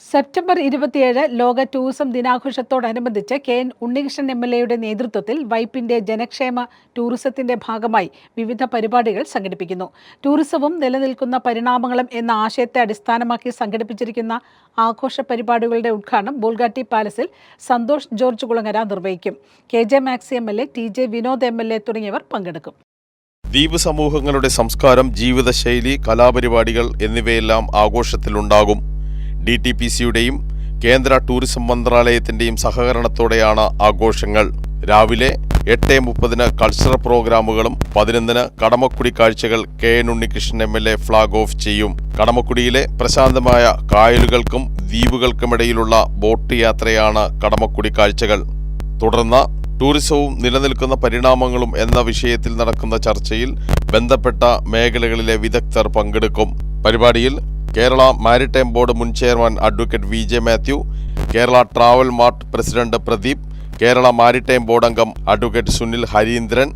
September ഇരുപത്തിയേഴ് ലോക tourism ദിനാഘോഷത്തോടനുബന്ധിച്ച് K N Unnikrishnan M L എയുടെ നേതൃത്വത്തിൽ വൈപ്പിന്റെ ജനക്ഷേമ ടൂറിസത്തിന്റെ ഭാഗമായി വിവിധ പരിപാടികൾ സംഘടിപ്പിക്കുന്നു. ടൂറിസവും നിലനിൽക്കുന്ന പരിണാമങ്ങളും എന്ന ആശയത്തെ അടിസ്ഥാനമാക്കി സംഘടിപ്പിച്ചിരിക്കുന്ന ആഘോഷ പരിപാടികളുടെ ഉദ്ഘാടനം ബോൾഗാട്ടി പാലസിൽ സന്തോഷ് ജോർജ് കുളങ്ങര നിർവഹിക്കും. K J Maxi M L A T J Vinod M L A തുടങ്ങിയവർ പങ്കെടുക്കും. ദ്വീപ് സമൂഹങ്ങളുടെ സംസ്കാരം ജീവിതശൈലി കലാപരിപാടികൾ എന്നിവയെല്ലാം ആഘോഷത്തിലുണ്ടാകും. ഡി ടി പി സിയുടെയും കേന്ദ്ര ടൂറിസം മന്ത്രാലയത്തിന്റെയും സഹകരണത്തോടെയാണ് ആഘോഷങ്ങൾ. രാവിലെ എട്ട് മുപ്പതിന് കൾച്ചറൽ പ്രോഗ്രാമുകളും പതിനൊന്നിന് കടമക്കുടി കാഴ്ചകൾ K N Unnikrishnan M L A flag off ചെയ്യും. കടമക്കുടിയിലെ പ്രശാന്തമായ കായലുകൾക്കും ദ്വീപുകൾക്കുമിടയിലുള്ള ബോട്ട് യാത്രയാണ് കടമക്കുടി കാഴ്ചകൾ. തുടർന്ന് ടൂറിസവും നിലനിൽക്കുന്ന പരിണാമങ്ങളും എന്ന വിഷയത്തിൽ നടക്കുന്ന ചർച്ചയിൽ ബന്ധപ്പെട്ട മേഖലകളിലെ വിദഗ്ധർ പങ്കെടുക്കും. പരിപാടിയിൽ കേരള മാരിടൈം ബോർഡ് മുൻ chairman advocate V J Mathew Kerala travel mart president Pradeep Kerala maritime board അംഗം advocate Sunil Harindran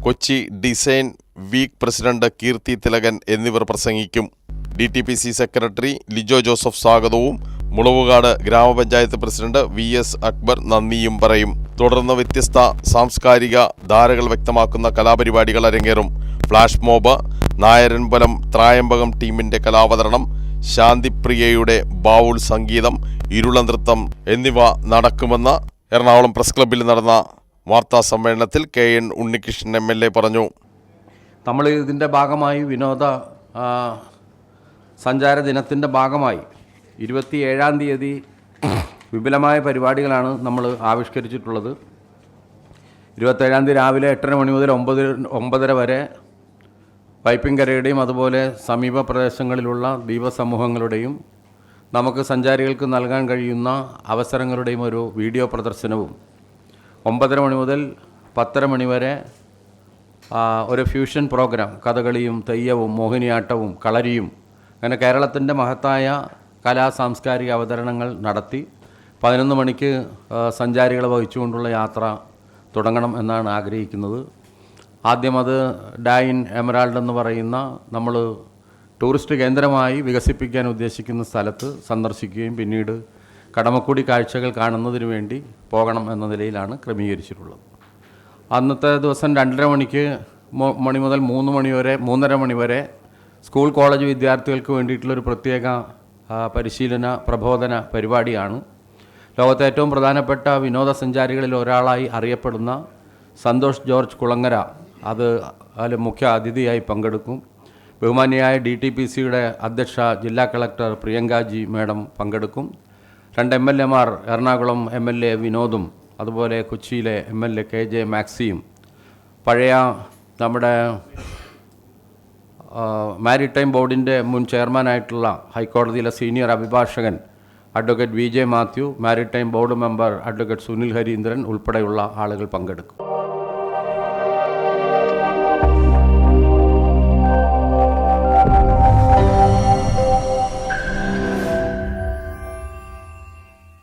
Kochi design week president Keerthi Thilakan എന്നിവർ പ്രസംഗിക്കും. D T P C secretary Lijo Joseph സ്വാഗതവും മുളവുകാട് ഗ്രാമപഞ്ചായത്ത് president V S Akbar നന്ദിയും പറയും. തുടർന്ന് വ്യത്യസ്ത സാംസ്കാരിക ധാരകൾ വ്യക്തമാക്കുന്ന കലാപരിപാടികൾ അരങ്ങേറും. ഫ്ലാഷ് മോബ് നായരൻപലം ത്രായമ്പകം ടീമിന്റെ കലാവതരണം ശാന്തിപ്രിയയുടെ ബാവുൾ സംഗീതം ഇരുള നൃത്തം എന്നിവ നടക്കുമെന്ന് എറണാകുളം പ്രസ് ക്ലബ്ബിൽ നടന്ന വാർത്താ സമ്മേളനത്തിൽ K N Unnikrishnan M L A പറഞ്ഞു. നമ്മൾ ഇതിന്റെ ഭാഗമായി വിനോദ സഞ്ചാര ദിനത്തിന്റെ ഭാഗമായി ഇരുപത്തി ഏഴാം തീയതി വിപുലമായ പരിപാടികളാണ് നമ്മൾ ആവിഷ്കരിച്ചിട്ടുള്ളത്. ഇരുപത്തേഴാം തീയതി രാവിലെ എട്ടര മണി മുതൽ ഒമ്പത് ഒമ്പതര വരെ വൈപ്പിൻകരയുടെയും അതുപോലെ സമീപ പ്രദേശങ്ങളിലുള്ള ദ്വീപസമൂഹങ്ങളുടെയും നമുക്ക് സഞ്ചാരികൾക്ക് നൽകാൻ കഴിയുന്ന അവസരങ്ങളുടെയും ഒരു വീഡിയോ പ്രദർശനവും ഒമ്പതര മണി മുതൽ പത്തര മണി വരെ ഒരു ഫ്യൂഷൻ പ്രോഗ്രാം കഥകളിയും തെയ്യവും മോഹിനിയാട്ടവും കളരിയും അങ്ങനെ കേരളത്തിന്റെ മഹത്തായ കലാ സാംസ്കാരിക അവതരണങ്ങൾ നടത്തി പതിനൊന്ന് മണിക്ക് സഞ്ചാരികളെ വഹിച്ചുകൊണ്ടുള്ള യാത്ര തുടങ്ങണം എന്നാണ് ആഗ്രഹിക്കുന്നത്. ആദ്യം അത് ഡൈൻ എമറാൾഡ് എന്ന് പറയുന്ന നമ്മൾ ടൂറിസ്റ്റ് കേന്ദ്രമായി വികസിപ്പിക്കാൻ ഉദ്ദേശിക്കുന്ന സ്ഥലത്ത് സന്ദർശിക്കുകയും പിന്നീട് കടമക്കുടി കാഴ്ചകൾ കാണുന്നതിന് വേണ്ടി പോകണം എന്ന നിലയിലാണ് ക്രമീകരിച്ചിട്ടുള്ളത്. അന്നത്തെ ദിവസം രണ്ടര മണിക്ക് മണി മുതൽ മൂന്ന് മണി വരെ മൂന്നര മണി വരെ സ്കൂൾ കോളേജ് വിദ്യാർത്ഥികൾക്ക് വേണ്ടിയിട്ടുള്ളൊരു പ്രത്യേക പരിശീലന പ്രബോധന പരിപാടിയാണ്. ലോകത്തെ ഏറ്റവും പ്രധാനപ്പെട്ട വിനോദസഞ്ചാരികളിൽ ഒരാളായി അറിയപ്പെടുന്ന സന്തോഷ് ജോർജ് കുളങ്ങര. അത് അതിൽ മുഖ്യ അതിഥിയായി പങ്കെടുക്കും. ബഹുമാനിയായ ഡി ടി പി സിയുടെ അധ്യക്ഷ ജില്ലാ കളക്ടർ പ്രിയങ്കാജി മാഡം പങ്കെടുക്കും. രണ്ട് എം എൽ എമാർ എറണാകുളം എം എൽ എ വിനോദും അതുപോലെ കൊച്ചിയിലെ M L A K J മാക്സിയും. പഴയ നമ്മുടെ മാരിടൈം ബോർഡിന്റെ മുൻ ചെയർമാനായിട്ടുള്ള ഹൈക്കോടതിയിലെ സീനിയർ അഭിഭാഷകൻ advocate V J Mathew maritime board member advocate Sunil Harindran ഉൾപ്പെടെയുള്ള ആളുകൾ പങ്കെടുക്കും.